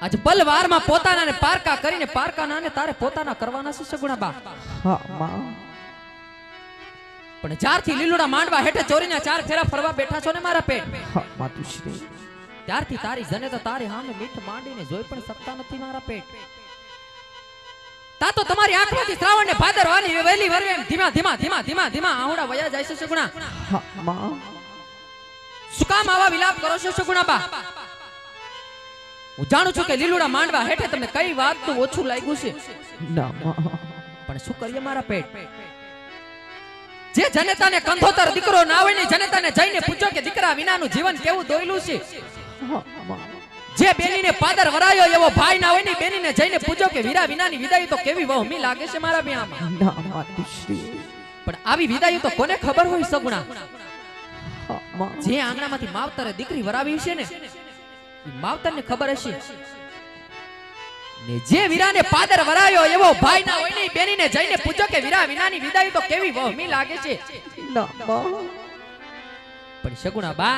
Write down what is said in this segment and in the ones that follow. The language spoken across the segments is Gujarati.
આજ પલવારમાં પોતાના ને પારકા કરીને પારકાના ને તારે પોતાના કરવાના છે સગુણા બા હા માં. પણ જ્યારથી લીલુડા માંડવા હેઠે ચોરીના ચાર ફેરા ફરવા બેઠા છો ને મારા પેટ? હા માતુશ્રી ત્યારથી તારી જને તો તારી હામે મીઠ માંડીને જોઈ પણ શકતા નથી મારા પેટ. તા તો તમારી આંખમાંથી શ્રાવણ ને ભાદરવાની વેલી વરવે ધીમા ધીમા ધીમા ધીમા ધીમા આહુડા વયા જાય છે સગુણા હા માં. શું કામ આવા વિલાપ કરો છો સગુણા બા હું જાણું છું કે લીલુડા માંડવા હેઠે તમને કઈ વાતનું ઓછું લાગ્યું છે. ના. પણ શું કરીએ મારા પેટ? જે જનતાને કંધોતર દીકરો ના હોય ને જનતાને જઈને પૂછો કે દીકરા વિનાનું જીવન કેવું દોયલું છે? જે બેનીને પાદર વરાયો એવો ભાઈ ના હોય ને બેનીને જઈને પૂછો કે વીરા વિનાની વિદાય તો કેવી વહમી લાગે છે મારા બ્યામાં પણ આવી વિદાય તો કોને ખબર હોય સગુણા? જે આંગણામાંથી માવતરે દીકરી વરાવી છે ને માવતરને ખબર હશે. ને જે વીરાને પાદર વરાયો એવો ભાઈ ના હોય ને બેનીને જઈને પૂછો કે વીરા વિનાની વિદાય તો કેવી વહમી લાગે છે? પણ શગુણા બા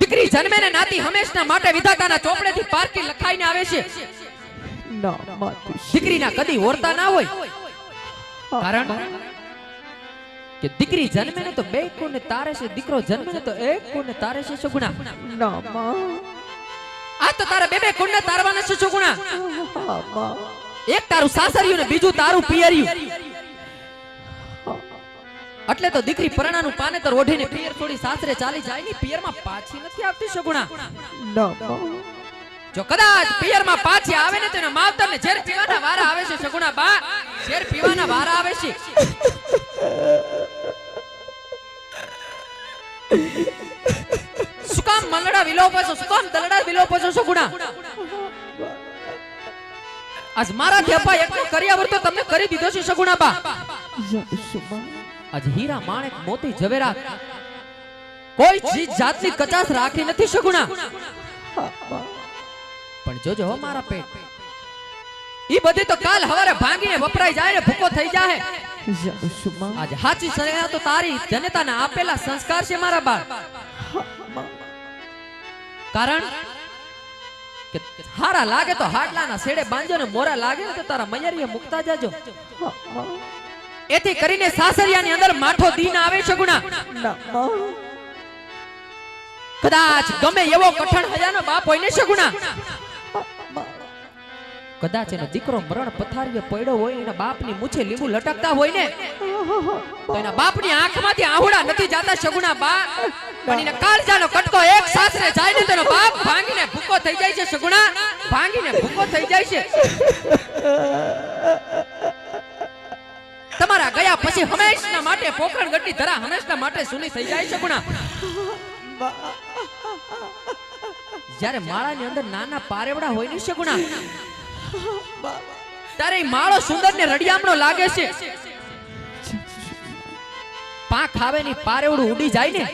દીકરી જન્મે ને નાતી હંમેશના માટે વિધાતાના ચોપડેથી પારકી લખાઈને આવે છે. ના દીકરીના કદી ઓરતા ના હોય. કારણ કે દીકરી જન્મે ને તો બે કોને તારે છે દીકરો જન્મે ને તો એક કોને તારે છે સગુણા. ના માં આ તો તારા બે બે કોને તારવાના છે સગુણા. એક તારું સાસરિયું ને બીજું તારું પિયરિયું. એટલે તો દીકરી પરણાનું પાનેતર ઓઢીને પિયર છોડી સાસરે ચાલી જાય ની પિયરમાં પાછી નથી આવતી સગુણા. ના માં જો કદાચ પિયરમાં પાછી આવે ને તો એના માવતરને ઝેર પીવાના વારા આવે છે સગુણા બા. ઝેર પીવાના વારા આવે છે. શું મંગળા વિલોપો છો દલડા વિલોપો છો આજ મારા ધ્યાપા એક કર્યા વર તમને કરી દીધો છે સગુણા બા? આજ હીરા માણેક મોતી ઝવેરા કોઈ ચીજ જાતની કચાશ રાખી નથી સગુણા પણ જોજો મારા પેટ. ઈ બધી તો કાલ હવારે ભાંગીને વપરાઈ જાય ને ભૂકો થઈ જાય આજ હાચી સરેના તો તારી જનતાને આપેલા સંસ્કાર છે મારા બાળ. કારણ કે હારા લાગે તો હાડલાના છેડે બાંજો ને મોરા લાગે તો તારા મયરીએ મુકતા જાજો. એથી કરીને સાસરિયાની અંદર માઠો દીન આવે છે ગુણા. કદાચ ગમે એવો કઠણ હજાનો બાપ હોય ને છે માં કદાચ એનો દીકરો મરણ પથારીએ પડ્યો હોય, એના બાપની મૂછે લીંબુ લટકતા હોય ને, તો એના બાપની આંખમાંથી આહુડા નથી જાતા શગુના બા પણ કાળજાનો કટકો એક સાસરે જાય ને, તેનો બાપ ભાંગીને ભૂકો થઈ જાય છે શગુના ભાંગીને ભૂકો થઈ જાય છે. તમારા ગયા પછી હંમેશના માટે પોખરણ ગઢની ધરા હંમેશના માટે સુની થઈ જાય છે ગુણા જ્યારે માળાની અંદર નાના પારેવડા હોય ને સગુણા ત્યારે ઈ માળો સુંદર ને રડિયામણો લાગે છે. પાંખ આવે ની પારેવડું ઉડી જાય ને,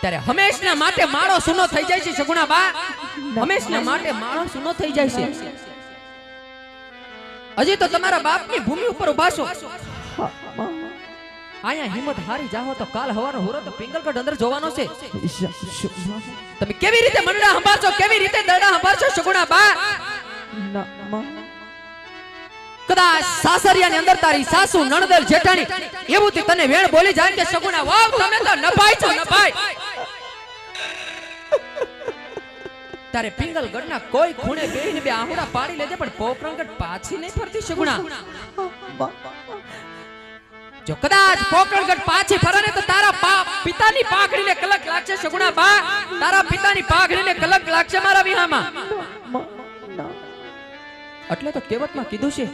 ત્યારે હંમેશના માટે માળો સુનો થઈ જાય છે સગુણા બા. હંમેશના માટે માળો સુનો થઈ જાય છે. હજી તો તમારા બાપની ભૂમિ ઉપર ઊભા છો. અહીંયા હિંમત હારી જાહો તો કાલ હવાનો હોરો તો પિંગલગઢ અંદર જોવાનો છે. તમે કેવી રીતે મંડળા સંભાળશો? કેવી રીતે દરડા સંભાળશો સગુણા બા? ના કદાચ જો કદાચ પોકરણગઢ પાછી ફરે તો તારા પિતાની પાઘડીને કલક લાગશે તારા પિતાની પાઘડીને કલક લાગશે મારા વિહામાં. એટલે તો કહેવતમાં કીધું છે?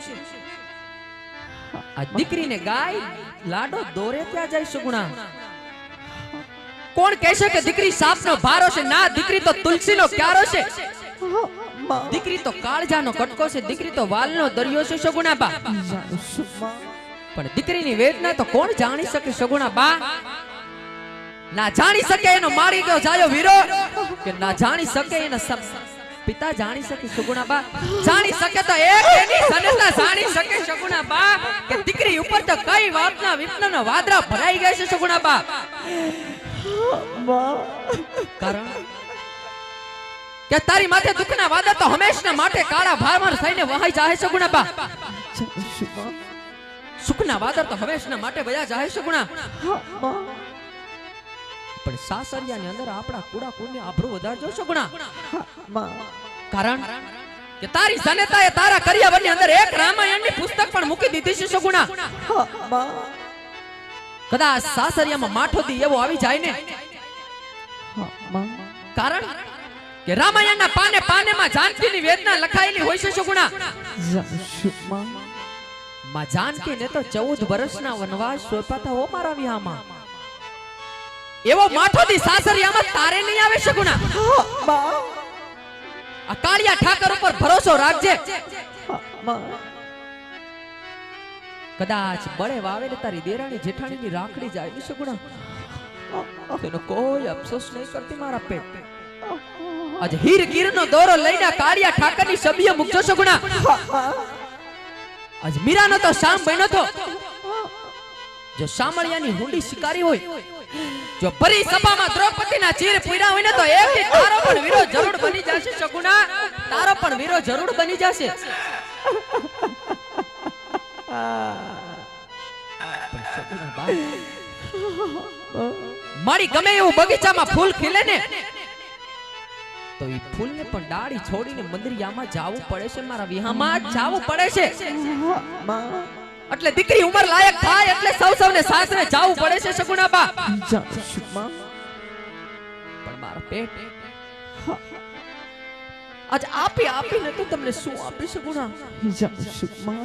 આ દીકરીને ગાય, લાડો દોરે ત્યાં જાય સુગુણા. કોણ કહેશે કે દીકરી સાપનો ભારો છે? ના, દીકરી તો તુલસીનો ક્યારો છે. દીકરી તો કાળજાનો કટકો છે, દીકરી તો વાલનો દરિયો છે સગુણા બા. પણ દીકરીની વેદના તો કોણ જાણી શકે સગુણા બા? ના જાણી શકે એનો મારી ગયો જાયો વીરો કે ના જાણી શકે એના પિતા જાણી શકે સગુણા બા જાણી શકે તો એક એની સનતા જાણી શકે સગુણા બા કે દીકરી ઉપર તો કઈ વાતના વિપના વાદરા ભરાઈ ગયા છે સગુણા બા માં કારણ કે તારી માથે દુઃખના વાદા તો હંમેશના માટે કાળા ભારમાર થઈને વહાઈ જાય છે ગુણાબા સુખના વાદળ તો હંમેશના માટે વયા જાય છે ગુણા હા સાસરિયા ની અંદર આપણા કુડા કુળને આભરું વધારજો છો ગુણા. કારણ કે તારી જનતાએ તારા કરિયાવરની અંદર એક રામાયણની પુસ્તક પણ મૂકી દીધી છે સગુણા કદાચ સાસરિયામાં માઠો દી એવો આવી જાય ને. કારણ કે રામાયણના પાને પાનેમાં જાનકીની વેદના લખાયેલી હોય છે સગુણા માં. માં જાનકી ને તો ચૌદ વર્ષના વનવાસ સોપાતા હો મારા વિહામાં એવો માઠો દી સાસરિયામાં તારે નહીં આવે શકુના કાળિયા ઠાકર ઉપર ભરોસો રાખજે. કદાચ બળે વાવે તારી દેરાણી જેઠાણીની રાખડી જાય ને સગુણા તેનો કોઈ અફસોસ નહીં કરતી મારા પેટ આજ હીર ગીરનો દોરો લઈને કાળિયા ઠાકરની સભ્ય મૂકજો સગુણા આજ મીરાનો તો શામ બન્યો તો જો શામળિયાની હુંડી શિકારી હોય જો પરી સભામાં દ્રૌપદીના ચીર પૂર્યા હોય ને તો એક તારો પણ વીરો જરૂર બની જશે સગુણા તારો પણ વીરો જરૂર બની જશે. મારી ગમે એવું બગીચામાં ફૂલ ખીલે ને, તો એ ફૂલને પણ ડાળી છોડીને મંદિરિયામાં જાવું પડે છે, મારા વિહામાં જાવું પડે છે. એટલે દીકરી ઉંમર લાયક થાય એટલે સૌ સૌને સાસરે જાવું પડે છે સગુણા બા પણ મારા પેટ. આજ આપી આપીને તો તમને શું આપી સગુણા પણ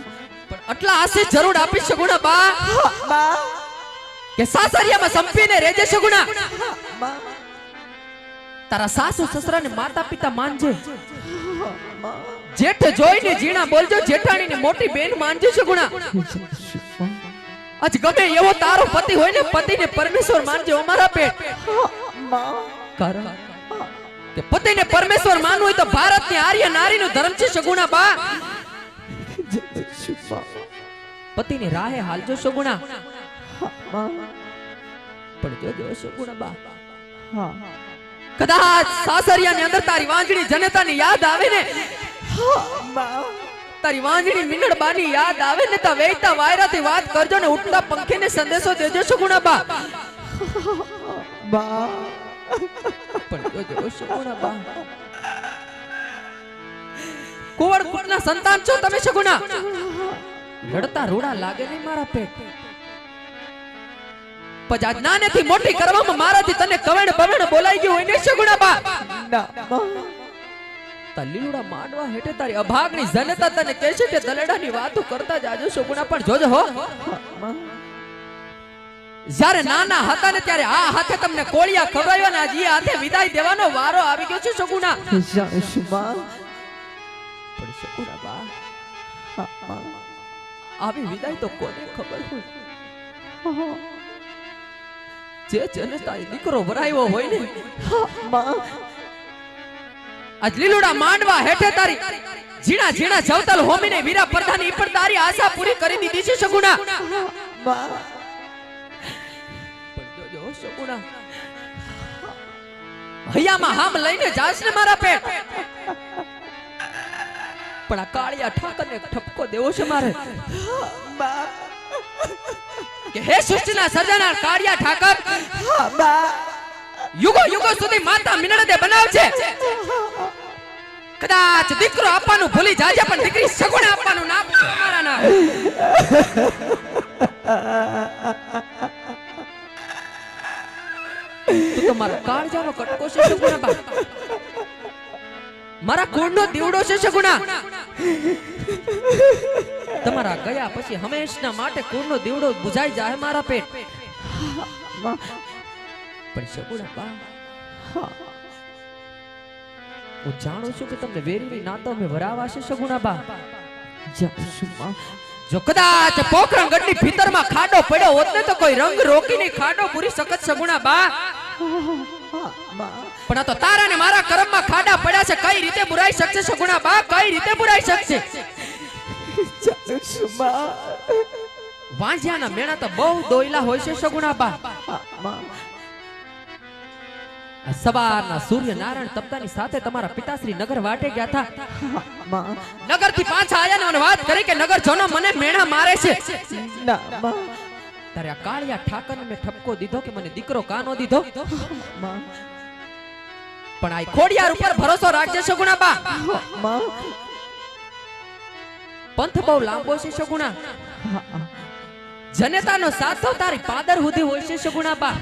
આટલા આશી જરૂર આપી સગુણા બા? બા. કે સાસરિયામાં સંપીને રેજે સગુણા બા. તારા સાસુ સસરાને માતા પિતા માનજે માં જેઠ જોઈને જીણા બોલજો, જેઠાણીની મોટી બેન માનજે છે ગુણા. આજ ગમે એવો તારો પતિ હોય ને, પતિને પરમેશ્વર માનજો અમારા પેટ. કે પતિને પરમેશ્વર માનવું હોય તો ભારતની આર્ય નારીનો ધર્મ છે સગુણા બા. પતિની રાહે હાલજો સગુણા પણ જોજો સગુણા બા. કદાચ સાસરિયાની અંદર તારી વાંજણી જનતાની યાદ આવે ને તારી વાંજણી મિનડ બાની યાદ આવે ને તા વેતા વાયરા થી વાત કરજો ને ઉઠતા પંખીને સંદેશો દેજો સુગુણા બા બા. પણ જોજો સુગુણા બા કોવડ કુટના સંતાન છો તમે સુગુણા લડતા રૂડા લાગે નહીં મારા પેટ. પછી આજ નાનેથી મોટી કરવામાં મારાથી તને કવેણ બવેણ બોલાઈ ગયું હોય ને સુગુણા બા ના તા માંડવા હેઠે તારી અભાગની જનતા તને કહે છે કે દલેડાની વાતો કરતા જાજો સુગુણા પણ જોજો હો. જ્યારે નાના હતા ને ત્યારે આ હાથે તમને કોળિયા ખવડાવ્યો ને આજે હાથે વિદાય દેવાનો વારો આવી ગયો છે સગુણા પણ સગુણા બા, આવી વિદાય તો કોને ખબર હોય? જે જનતાએ દીકરો વરાયો હોય ને માં આજ લીલુડા માંડવા હેઠે તારી ઝીણા ઝીણા જવતલ હોમીને વીરા પ્રધાની પણ તારી આશા પૂરી કરી દીધી છે સગુણા હૈયામાં હામ લઈને જાશ ને મારા પેટ. પણ આ કાળિયા ઠાકરને ઠપકો દેવો છે મારે. કે હે સૃષ્ટિના સર્જનાર કાળિયા ઠાકર. હા માં યુગો યુગો સુધી માતા મિનળદે બનાવજે કદાચ દીકરો આપવાનું ભૂલી જાજે, પણ દીકરી સગુણ આપવાનું ના ભૂલતા મારા ના તું તો મારો કાળજાનો કટકો છે, સગુણા બા. મારા કોણનો દીવડો છે, સગુણા. તમારા ગયા પછી હંમેશના માટે કોણનો દીવડો બુજાઈ જાય મારા પેટ. પણ સગુણા બા. હા. હું જાણું છું કે તમને વેરવી ના તો અમે વરાવા છે સગુણા બા. જાઉં છું માં જો કદાચ પોખરણ ગઢની ભીતરમાં ખાડો પડ્યો હોત ને તો કોઈ રંગ રોકીને ખાડો પૂરી શકત સગુણા બા. પણ આ તો તારા ને મારા કર્મમાં ખાડા પડ્યા છે કઈ રીતે બુરાઈ શકશે સગુણા બા? કઈ રીતે બુરાઈ શકશે? વાંજિયાના મેણા તો બહુ દોયલા હોય છે સગુણા બા. સવારના સૂર્ય નારાયણ તપતાની સાથે તમારા પિતાશ્રી નગર વાટે ગયા હતા. નગરથી પાછા આયા ને મને વાત કરી કે નગર જોનો મને મેણા મારે છે. તારે આ કાળિયા ઠાકર ને ઠપકો દીધો કે મને દીકરો કાનો દીધો? પણ આ ખોડિયાર ઉપર ભરોસો રાખજે સગુણા બા પંથ બહુ લાંબો છે સગુણા જનતાનો સાથ તારી પાદર સુધી હોય છે સગુણા બા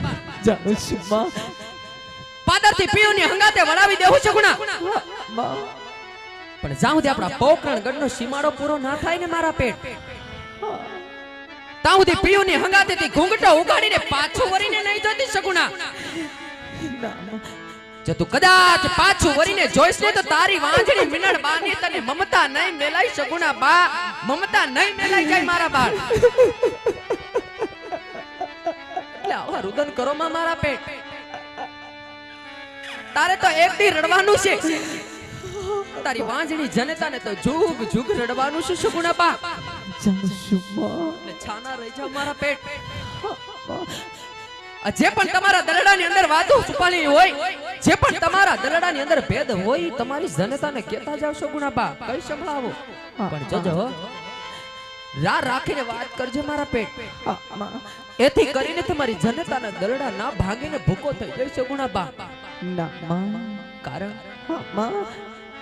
પાદરથી પીઓની હંગાતે વળાવી દેવું છે ગુણા. પણ જ્યાં સુધી આપણા પોકરણ ગઢનો સીમાડો પૂરો ના થાય ને મારા પેટ. ત્યાં સુધી ની હંગાતે થી ઘૂંઘટો ઉગાડીને પાછું વરીને નહીં જતી શકુણા જો તું કદાચ પાછું વરીને જોઈશ ને તો તારી વાંજણી મિનળ બાની તને મમતા નહીં મેલાઈ શકુણા બા. મમતા નહીં મેલાઈ જાય મારા બાળ. એટલે આવા રુદન કરો મારા પેટ. તારે તો એક રડવાનું છે. તારી વાંજણી જનતાને તો જુગ જુગ રડવાનું છે સુગુણા બા છાના રહી જાવ મારા પેટ. જે પણ તમારા દરડાની અંદર વાતો છુપાલી હોય જે પણ તમારા દરડાની અંદર ભેદ હોય તમારી જનતાને કહેતા જાવ છો ગુણાબા કઈ સંભળાવો? પણ જોજો રા રાખીને વાત કરજે મારા પેટ. એથી કરીને તમારી જનતાના દરડા ના ભાંગીને ભૂકો થઈ જાય છે ગુણાબા ના માં કારણ હા માં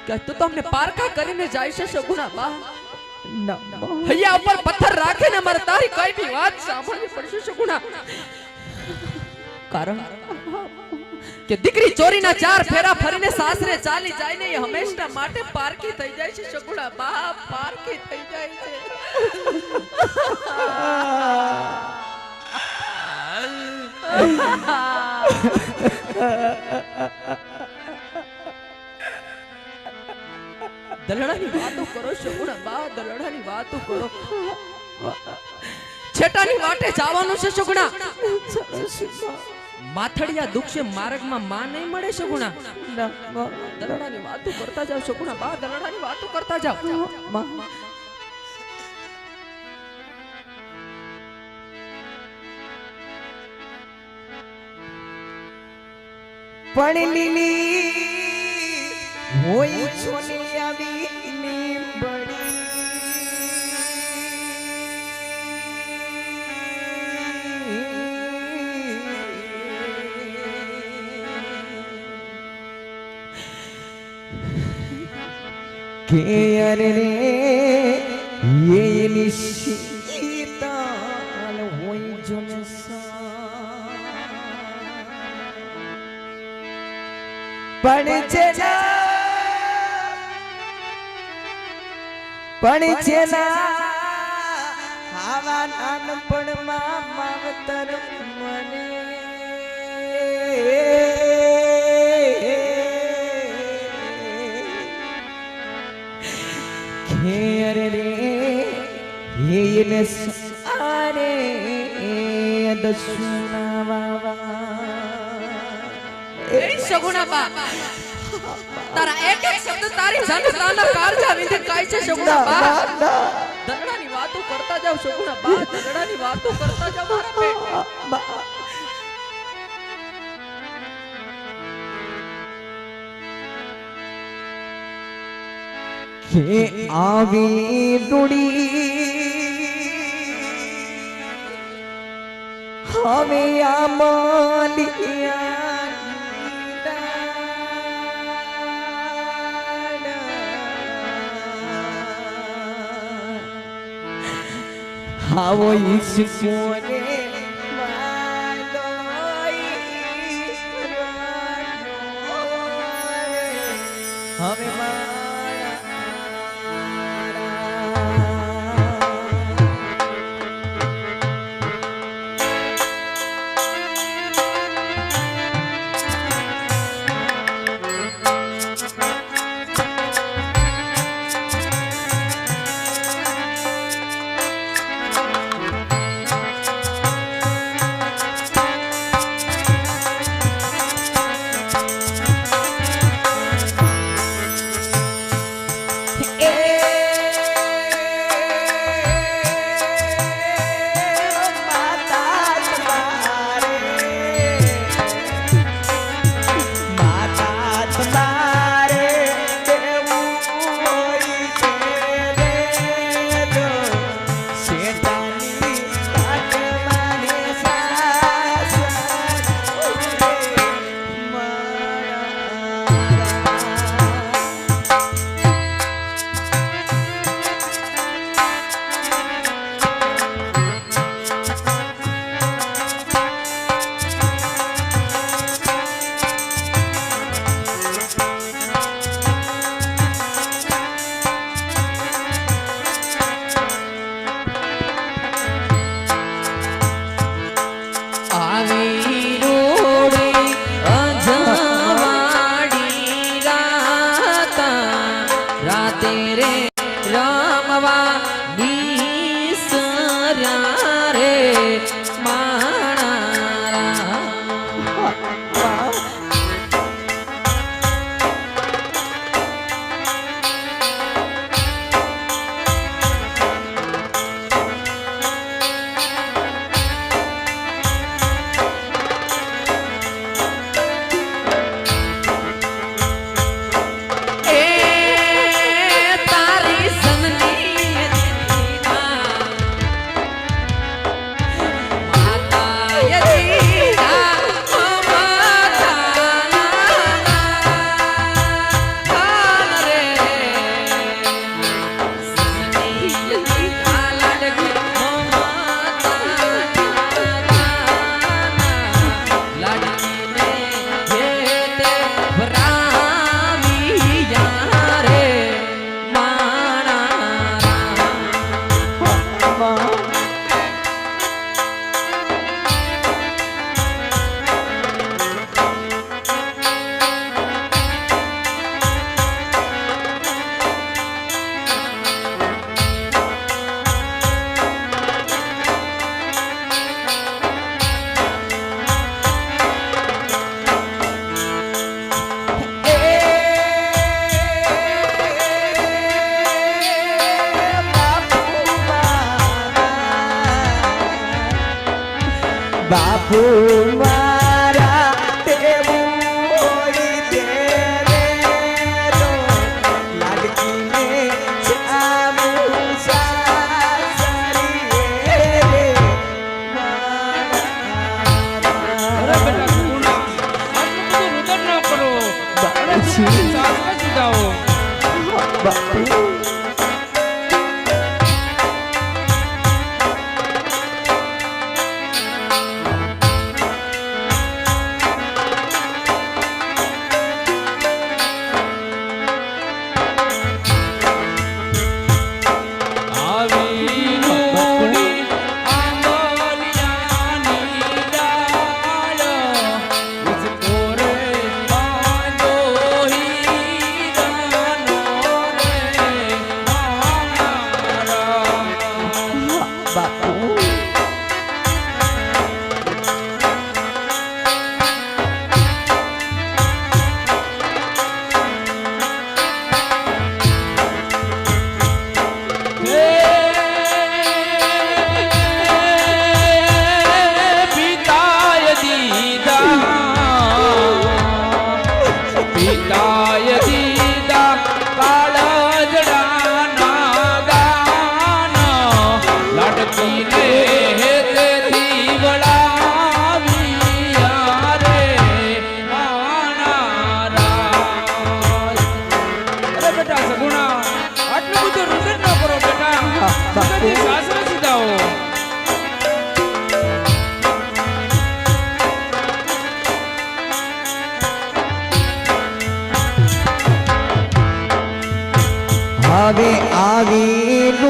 કે તું અમને પારકા કરીને જાય છે સગુણાબા ના માં હૈયા ઉપર પથ્થર રાખીને મારે તારી કઈ બી વાત સાંભળવી પડશે સગુણા કારણ કે દીકરી ચોરીના ચાર ફેરા ફરીને સાસરે ચાલી જાય ને એ હંમેશા માટે પારકી થઈ જાય છે સગુણા બા પારકી થઈ જાય છે દલડાની વાતો કરો સગુણા બા દલડાની વાતો કરો. છેટાની વાટે જવાનું છે માં માથડિયા દુખશે માર્ગમાં માં નહીં મળે માં દલડાની વાતો કરતા જાવ સગુણા બા દલડાની વાતો કરતા જાવ પણ લીલી હોય છોની આવી કે અરે રે એની શીતાલ પણ છે ના આવા નાનપણમાં માવતર મને ખેર રે એને સારે દસુના વાવા. એ સગુણા બા તારા એક એક શબ્દ તારી જનતાના કારજા વિંધે કાય છે સગુણા બા. દલડાની વાતો કરતા જાવ સગુણા બા. દલડાની વાતો કરતા જાવ મારા પેટ. કે આવી ડુડી હવે આમલિયા હાવો ઈશ્વરે હવે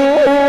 આવી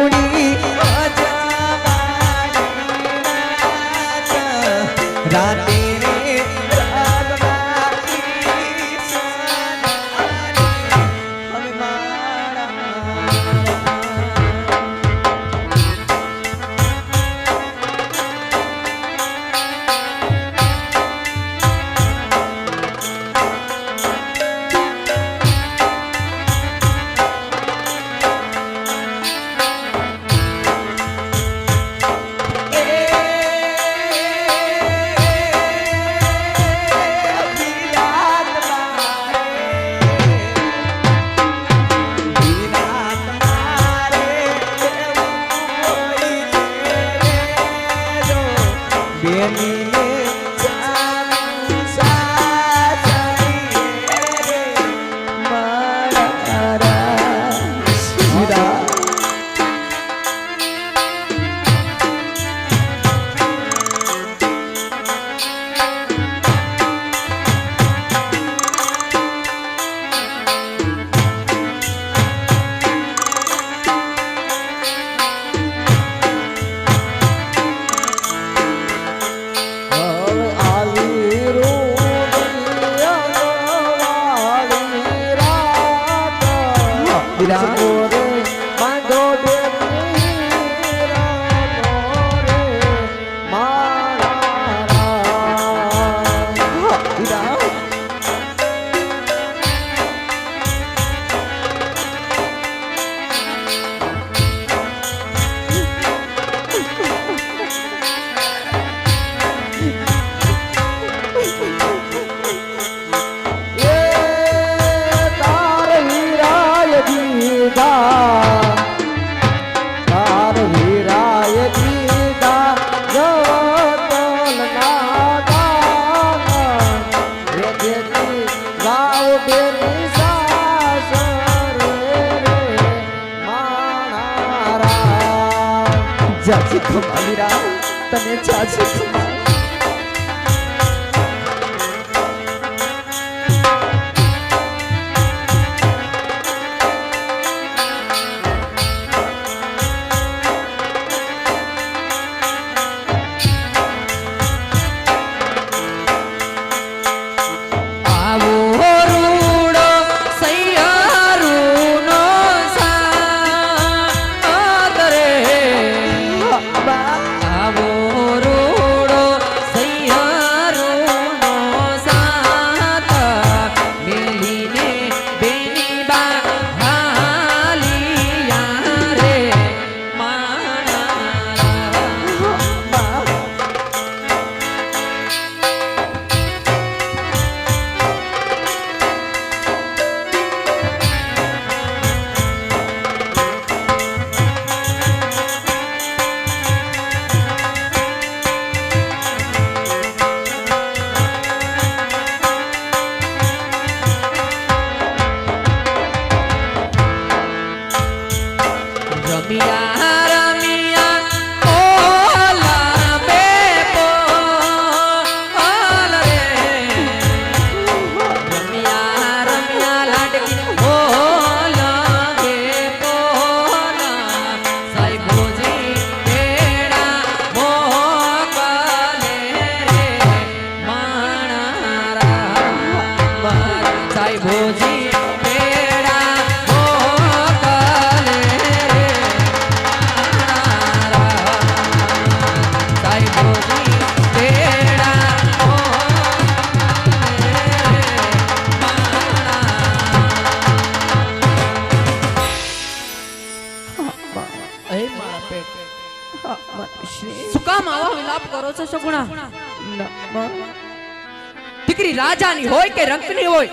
કે રંકની હોય.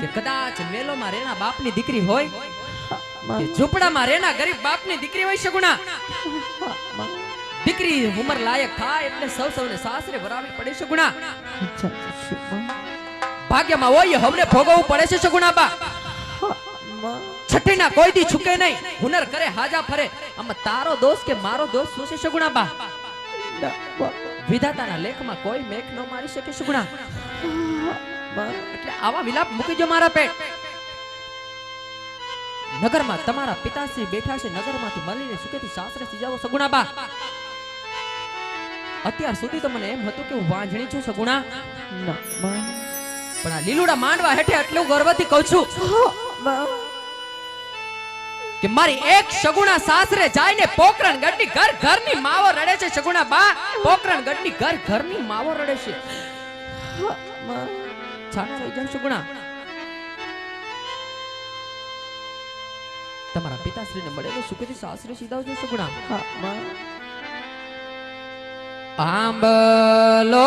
કે કદાચ મેલોમાં રેના બાપની દીકરી હોય કે માં. ઝૂંપડામાં રેના ગરીબ બાપની દીકરી હોય સગુણા દીકરી ઉંમર લાયક થાય એટલે સૌ સૌને સાસરે ભરાવી પડે સગુણા ભાગ્યમાં હોય હમને ભોગવવું પડે છે સગુણા બા. છઠ્ઠીના કોઈ દી છૂકે નહીં. હુનર કરે હાજા ફરે. આમાં તારો દોષ કે મારો દોષ શું છે સગુણા બા? વિધાતાના લેખમાં કોઈ મેઘ ન મારી શકે સગુણા માં આવા વિલાપ મૂકીજો મારા પેટ. નગરમાં તમારા પિતાશ્રી બેઠા છે, નગરમાંથી મળીને સુખેથી સાસરે સીજાવો સગુણા બા અત્યાર સુધી તો મને એમ હતું કે હું વાંજણી છું, સગુણા. પણ આ લીલુડા માંડવા હેઠે એટલું ગર્વથી કહું છું કે મારી એક સગુણા સાસરે જાય ને પોકરણ ગઢની ઘર ઘરની માવો રડે છે સગુણા બા પોકરણ ગઢની ઘર ઘરની માવો રડે છે. માં રહી જાવ સગુણા તમારા પિતાશ્રીને મળેલો સુખેથી સાસરે સીધાવજો સગુણા હા, માં આંબલો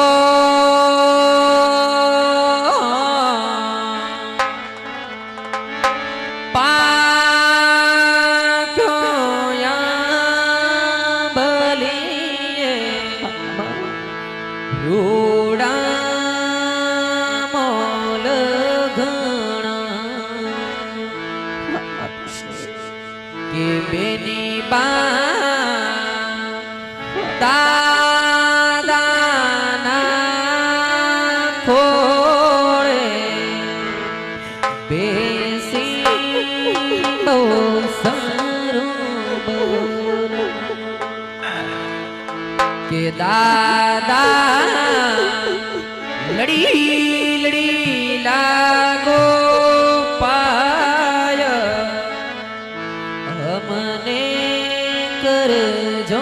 અમને કરજો.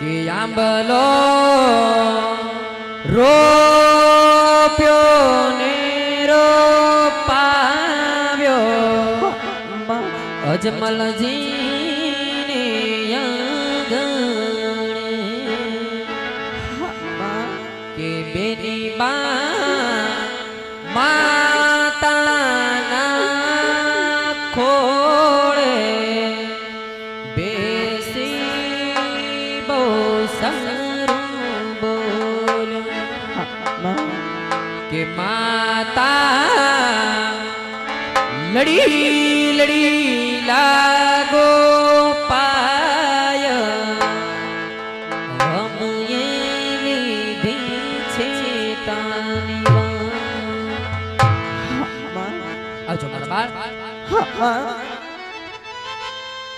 કે આંબલો રોપ્યો ને રોપાવ્યો માં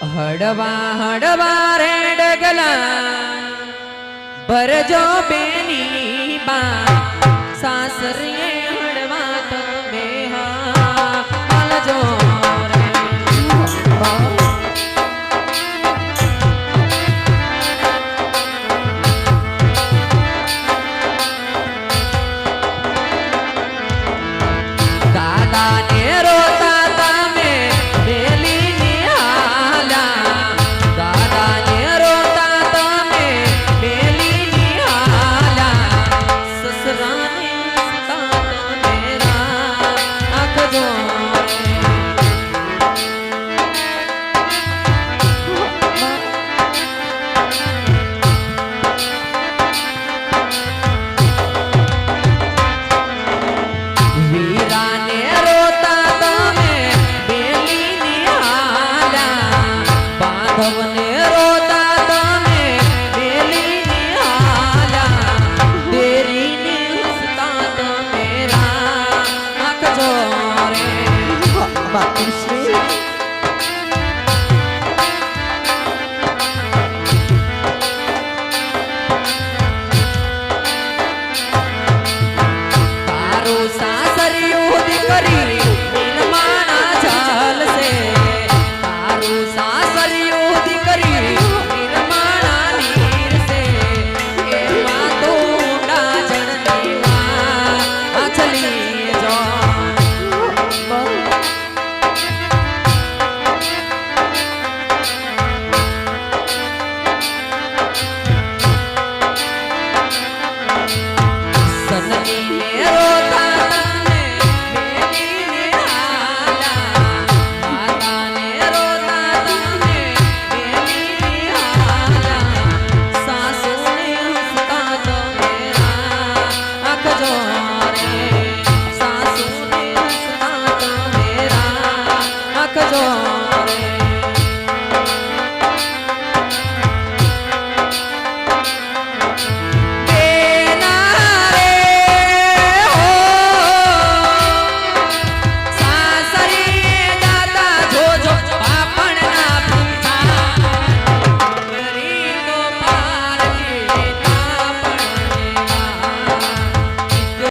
હડવા હડવા રે ડગલા ભરજો બેની બા સાસરીએ